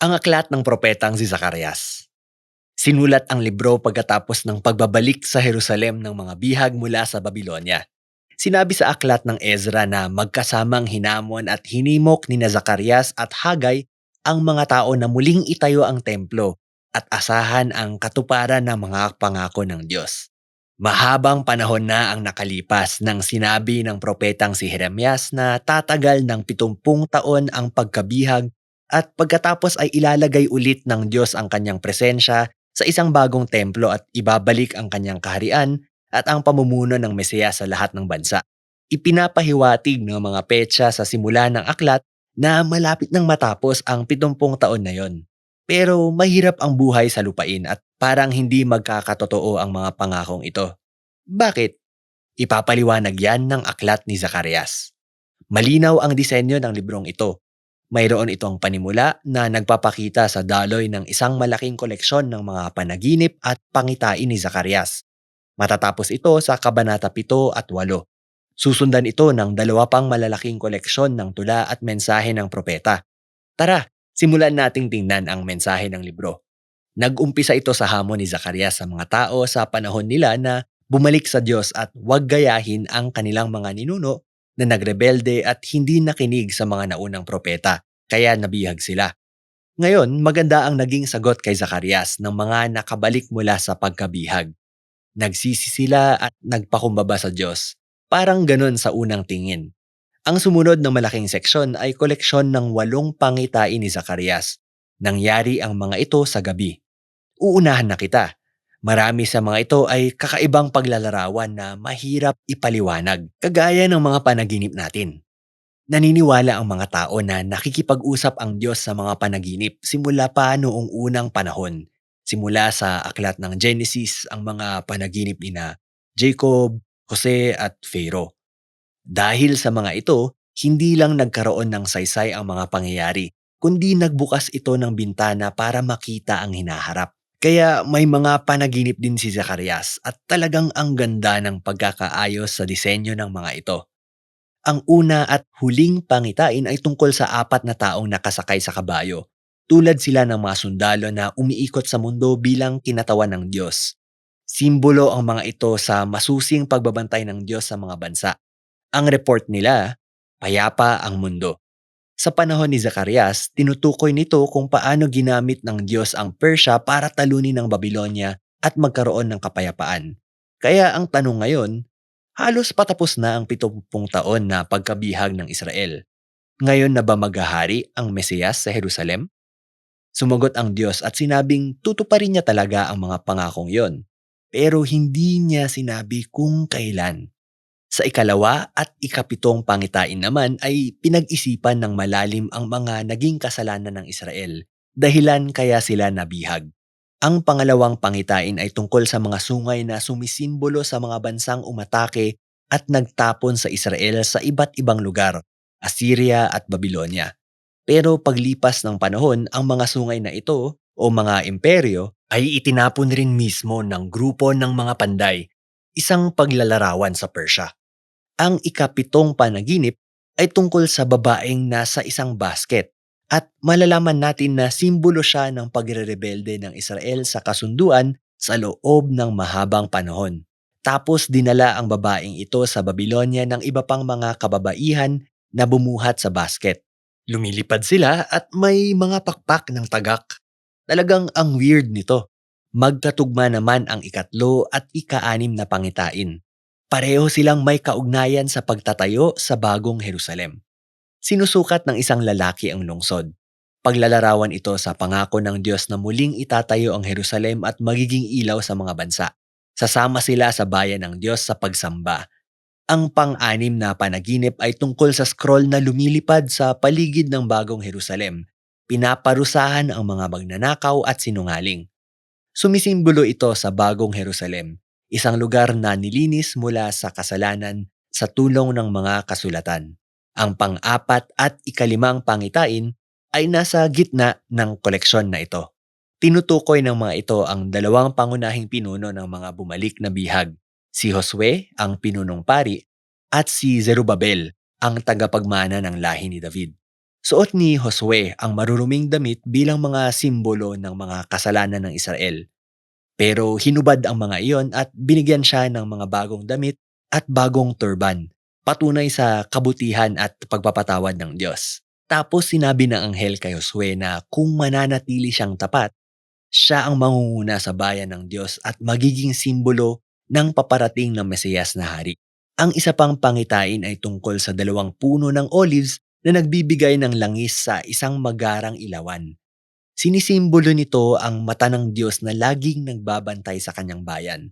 Ang aklat ng propetang si Zacarias. Sinulat ang libro pagkatapos ng pagbabalik sa Jerusalem ng mga bihag mula sa Babylonia. Sinabi sa aklat ng Ezra na magkasamang hinamon at hinimok ni Zacarias at Hagay ang mga tao na muling itayo ang templo at asahan ang katuparan ng mga pangako ng Diyos. Mahabang panahon na ang nakalipas nang sinabi ng propetang si Jeremias na tatagal ng pitumpung taon ang pagkabihag at pagkatapos ay ilalagay ulit ng Diyos ang kanyang presensya sa isang bagong templo at ibabalik ang kanyang kaharian at ang pamumuno ng Mesiyas sa lahat ng bansa. Ipinapahiwatig ng mga petsa sa simula ng aklat na malapit nang matapos ang pitumpung taon na yon. Pero mahirap ang buhay sa lupain at parang hindi magkakatotoo ang mga pangakong ito. Bakit? Ipapaliwanag yan ng aklat ni Zacarias. Malinaw ang disenyo ng librong ito. Mayroon itong panimula na nagpapakita sa daloy ng isang malaking koleksyon ng mga panaginip at pangitain ni Zacarias. Matatapos ito sa Kabanata 7 at 8. Susundan ito ng dalawa pang malalaking koleksyon ng tula at mensahe ng propeta. Tara, simulan nating tingnan ang mensahe ng libro. Nag-umpisa ito sa hamon ni Zacarias sa mga tao sa panahon nila na bumalik sa Diyos at huwag gayahin ang kanilang mga ninuno na nagrebelde at hindi nakinig sa mga naunang propeta, kaya nabihag sila. Ngayon, maganda ang naging sagot kay Zacarias ng mga nakabalik mula sa pagkabihag. Nagsisi sila at nagpakumbaba sa Diyos. Parang ganon sa unang tingin. Ang sumunod na malaking seksyon ay koleksyon ng walong pangitain ni Zacarias. Nangyari ang mga ito sa gabi. Uunahan na kita. Marami sa mga ito ay kakaibang paglalarawan na mahirap ipaliwanag, kagaya ng mga panaginip natin. Naniniwala ang mga tao na nakikipag-usap ang Diyos sa mga panaginip simula pa noong unang panahon. Simula sa aklat ng Genesis ang mga panaginip ni na Jacob, Jose at Pharaoh. Dahil sa mga ito, hindi lang nagkaroon ng saysay ang mga pangyayari, kundi nagbukas ito ng bintana para makita ang hinaharap. Kaya may mga panaginip din si Zacarias at talagang ang ganda ng pagkakaayos sa disenyo ng mga ito. Ang una at huling pangitain ay tungkol sa apat na taong nakasakay sa kabayo. Tulad sila ng mga sundalo na umiikot sa mundo bilang kinatawan ng Diyos. Simbolo ang mga ito sa masusing pagbabantay ng Diyos sa mga bansa. Ang report nila, payapa ang mundo. Sa panahon ni Zacarias, tinutukoy nito kung paano ginamit ng Diyos ang Persya para talunin ng Babylonia at magkaroon ng kapayapaan. Kaya ang tanong ngayon, halos patapos na ang 70 taon na pagkabihag ng Israel. Ngayon na ba maghahari ang Mesiyas sa Jerusalem? Sumagot ang Diyos at sinabing tutuparin niya talaga ang mga pangakong yon. Pero hindi niya sinabi kung kailan. Sa ikalawa at ikapitong pangitain naman ay pinag-isipan ng malalim ang mga naging kasalanan ng Israel, dahilan kaya sila nabihag. Ang pangalawang pangitain ay tungkol sa mga sungay na sumisimbolo sa mga bansang umatake at nagtapon sa Israel sa iba't ibang lugar, Assyria at Babylonia. Pero paglipas ng panahon, ang mga sungay na ito o mga imperyo ay itinapon rin mismo ng grupo ng mga panday, isang paglalarawan sa Persya. Ang ikapitong panaginip ay tungkol sa babaeng nasa isang basket at malalaman natin na simbolo siya ng pagrerebelde ng Israel sa kasunduan sa loob ng mahabang panahon. Tapos dinala ang babaeng ito sa Babylonia ng iba pang mga kababaihan na bumuhat sa basket. Lumilipad sila at may mga pakpak ng tagak. Talagang ang weird nito. Magkatugma naman ang ikatlo at ikaanim na pangitain. Pareho silang may kaugnayan sa pagtatayo sa bagong Jerusalem. Sinusukat ng isang lalaki ang lungsod. Paglalarawan ito sa pangako ng Diyos na muling itatayo ang Jerusalem at magiging ilaw sa mga bansa. Sasama sila sa bayan ng Diyos sa pagsamba. Ang pang-anim na panaginip ay tungkol sa scroll na lumilipad sa paligid ng bagong Jerusalem. Pinaparusahan ang mga magnanakaw at sinungaling. Sumisimbolo ito sa bagong Jerusalem, isang lugar na nilinis mula sa kasalanan sa tulong ng mga kasulatan. Ang pang-apat at ikalimang pangitain ay nasa gitna ng koleksyon na ito. Tinutukoy ng mga ito ang dalawang pangunahing pinuno ng mga bumalik na bihag, si Josue, ang pinunong pari, at si Zerubabel, ang tagapagmana ng lahi ni David. Suot ni Josue ang maruruming damit bilang mga simbolo ng mga kasalanan ng Israel. Pero hinubad ang mga iyon at binigyan siya ng mga bagong damit at bagong turban, patunay sa kabutihan at pagpapatawad ng Diyos. Tapos sinabi ng anghel kay Josue na kung mananatili siyang tapat, siya ang mangunguna sa bayan ng Diyos at magiging simbolo ng paparating na Mesiyas na hari. Ang isa pang pangitain ay tungkol sa dalawang puno ng olives na nagbibigay ng langis sa isang magarang ilawan. Sinisimbolo nito ang mata ng Diyos na laging nagbabantay sa kanyang bayan.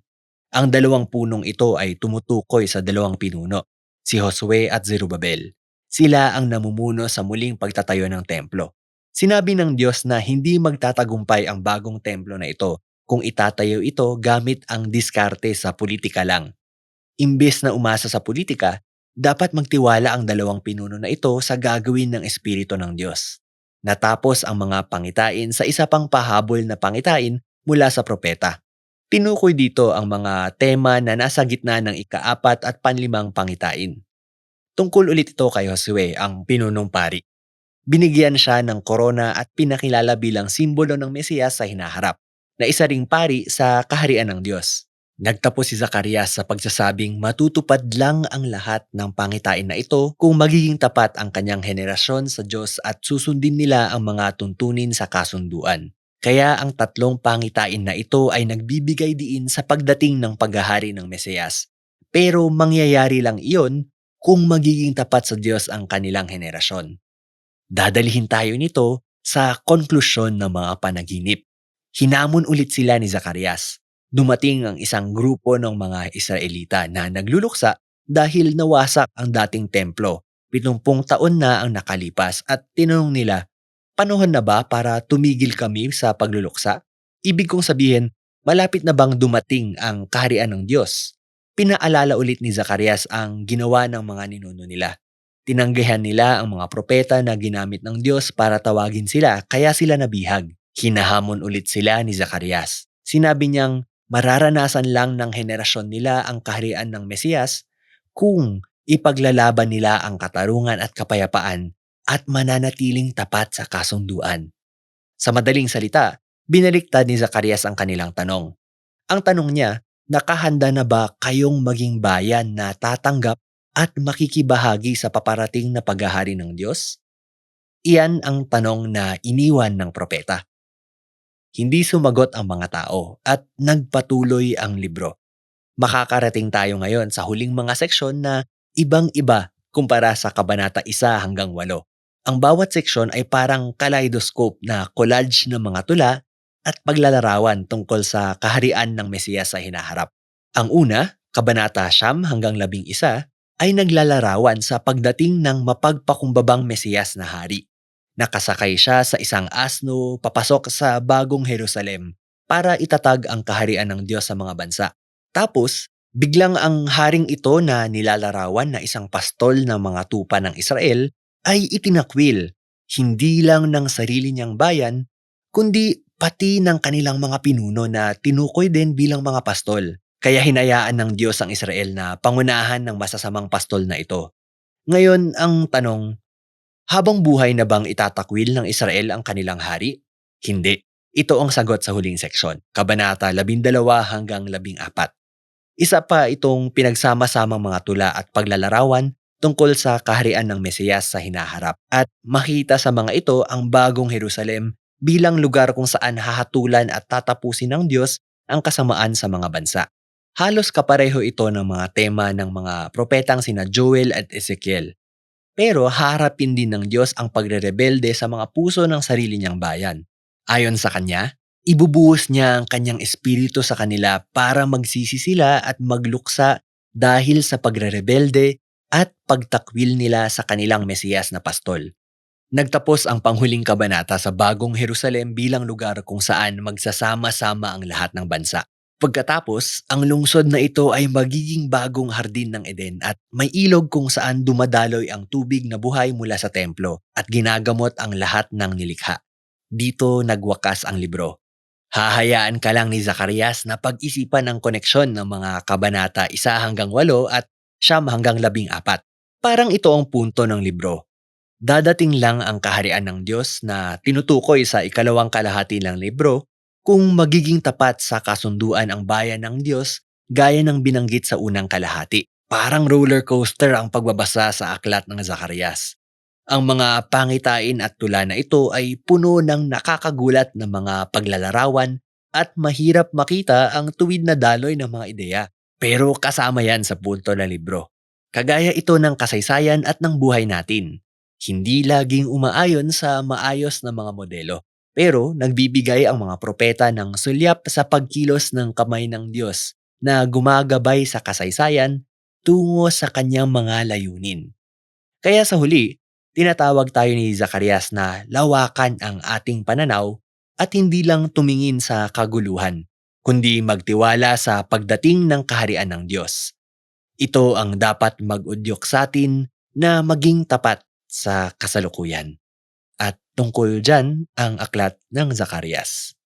Ang dalawang punong ito ay tumutukoy sa dalawang pinuno, si Josue at Zerubabel. Sila ang namumuno sa muling pagtatayo ng templo. Sinabi ng Diyos na hindi magtatagumpay ang bagong templo na ito kung itatayo ito gamit ang diskarte sa politika lang. Imbes na umasa sa politika, dapat magtiwala ang dalawang pinuno na ito sa gagawin ng Espiritu ng Diyos. Natapos ang mga pangitain sa isa pang pahabol na pangitain mula sa propeta. Tinukoy dito ang mga tema na nasa gitna ng ikaapat at panlimang pangitain. Tungkol ulit ito kay Josue, ang pinunong pari. Binigyan siya ng korona at pinakilala bilang simbolo ng Mesiyas sa hinaharap, na isa ring pari sa kaharian ng Diyos. Nagtapos si Zacarias sa pagsasabing matutupad lang ang lahat ng pangitain na ito kung magiging tapat ang kanyang henerasyon sa Diyos at susundin nila ang mga tuntunin sa kasunduan. Kaya ang tatlong pangitain na ito ay nagbibigay diin sa pagdating ng paghahari ng Mesiyas. Pero mangyayari lang iyon kung magiging tapat sa Diyos ang kanilang henerasyon. Dadalihin tayo nito sa konklusyon ng mga panaginip. Hinamon ulit sila ni Zacarias dumating ang isang grupo ng mga Israelita na nagluluksa dahil nawasak ang dating templo. Pitumpung taon na ang nakalipas at tinanong nila, panuhan na ba para tumigil kami sa pagluluksa? Ibig kong sabihin, malapit na bang dumating ang kaharian ng Diyos? Pinaalala ulit ni Zacarias ang ginawa ng mga ninuno nila. Tinanggihan nila ang mga propeta na ginamit ng Diyos para tawagin sila kaya sila nabihag. Hinahamon ulit sila ni Zacarias. Sinabi niyang mararanasan lang ng henerasyon nila ang kaharian ng Mesiyas kung ipaglalaban nila ang katarungan at kapayapaan at mananatiling tapat sa kasunduan. Sa madaling salita, binaliktad ni Zacarias ang kanilang tanong. Ang tanong niya, nakahanda na ba kayong maging bayan na tatanggap at makikibahagi sa paparating na paghahari ng Diyos? Iyan ang tanong na iniwan ng propeta. Hindi sumagot ang mga tao at nagpatuloy ang libro. Makakarating tayo ngayon sa huling mga seksyon na ibang-iba kumpara sa kabanata 1 hanggang 8. Ang bawat seksyon ay parang kaleidoscope na collage ng mga tula at paglalarawan tungkol sa kaharian ng Mesiyas sa hinaharap. Ang una, kabanata 9 hanggang 11, ay naglalarawan sa pagdating ng mapagpakumbabang Mesiyas na hari. Nakasakay siya sa isang asno papasok sa bagong Jerusalem para itatag ang kaharian ng Diyos sa mga bansa. Tapos, biglang ang haring ito na nilalarawan na isang pastol ng mga tupa ng Israel ay itinakwil, hindi lang ng sarili niyang bayan, kundi pati ng kanilang mga pinuno na tinukoy din bilang mga pastol. Kaya hinayaan ng Diyos ang Israel na pangunahan ng masasamang pastol na ito. Ngayon, ang tanong, habang buhay na bang itatakwil ng Israel ang kanilang hari? Hindi. Ito ang sagot sa huling seksyon, Kabanata 12 hanggang 14. Isa pa itong pinagsama-samang mga tula at paglalarawan tungkol sa kaharian ng Mesiyas sa hinaharap at makita sa mga ito ang bagong Jerusalem bilang lugar kung saan hahatulan at tatapusin ng Diyos ang kasamaan sa mga bansa. Halos kapareho ito ng mga tema ng mga propetang sina Joel at Ezekiel pero harapin din ng Diyos ang pagrerebelde sa mga puso ng sarili niyang bayan. Ayon sa kanya, ibubuhos niya ang kanyang espiritu sa kanila para magsisi sila at magluksa dahil sa pagrerebelde at pagtakwil nila sa kanilang Mesiyas na pastol. Nagtapos ang panghuling kabanata sa bagong Jerusalem bilang lugar kung saan magsasama-sama ang lahat ng bansa. Pagkatapos, ang lungsod na ito ay magiging bagong hardin ng Eden at may ilog kung saan dumadaloy ang tubig na buhay mula sa templo at ginagamot ang lahat ng nilikha. Dito nagwakas ang libro. Hahayaan ka lang ni Zacarias na pag-isipan ang koneksyon ng mga kabanata 1 hanggang 8 at 9 hanggang 14. Parang ito ang punto ng libro. Dadating lang ang kaharian ng Diyos na tinutukoy sa ikalawang kalahati ng libro kung magiging tapat sa kasunduan ang bayan ng Diyos gaya ng binanggit sa unang kalahati. Parang roller coaster ang pagbabasa sa aklat ng Zacarias. Ang mga pangitain at tula na ito ay puno ng nakakagulat na mga paglalarawan at mahirap makita ang tuwid na daloy ng mga ideya. Pero kasama yan sa punto ng libro. Kagaya ito ng kasaysayan at ng buhay natin. Hindi laging umaayon sa maayos na mga modelo. Pero nagbibigay ang mga propeta ng sulyap sa pagkilos ng kamay ng Diyos na gumagabay sa kasaysayan tungo sa kanyang mga layunin. Kaya sa huli, tinatawag tayo ni Zacarias na lawakan ang ating pananaw at hindi lang tumingin sa kaguluhan, kundi magtiwala sa pagdating ng kaharian ng Diyos. Ito ang dapat mag-udyok sa atin na maging tapat sa kasalukuyan. Tungkol dyan ang aklat ng Zacarias.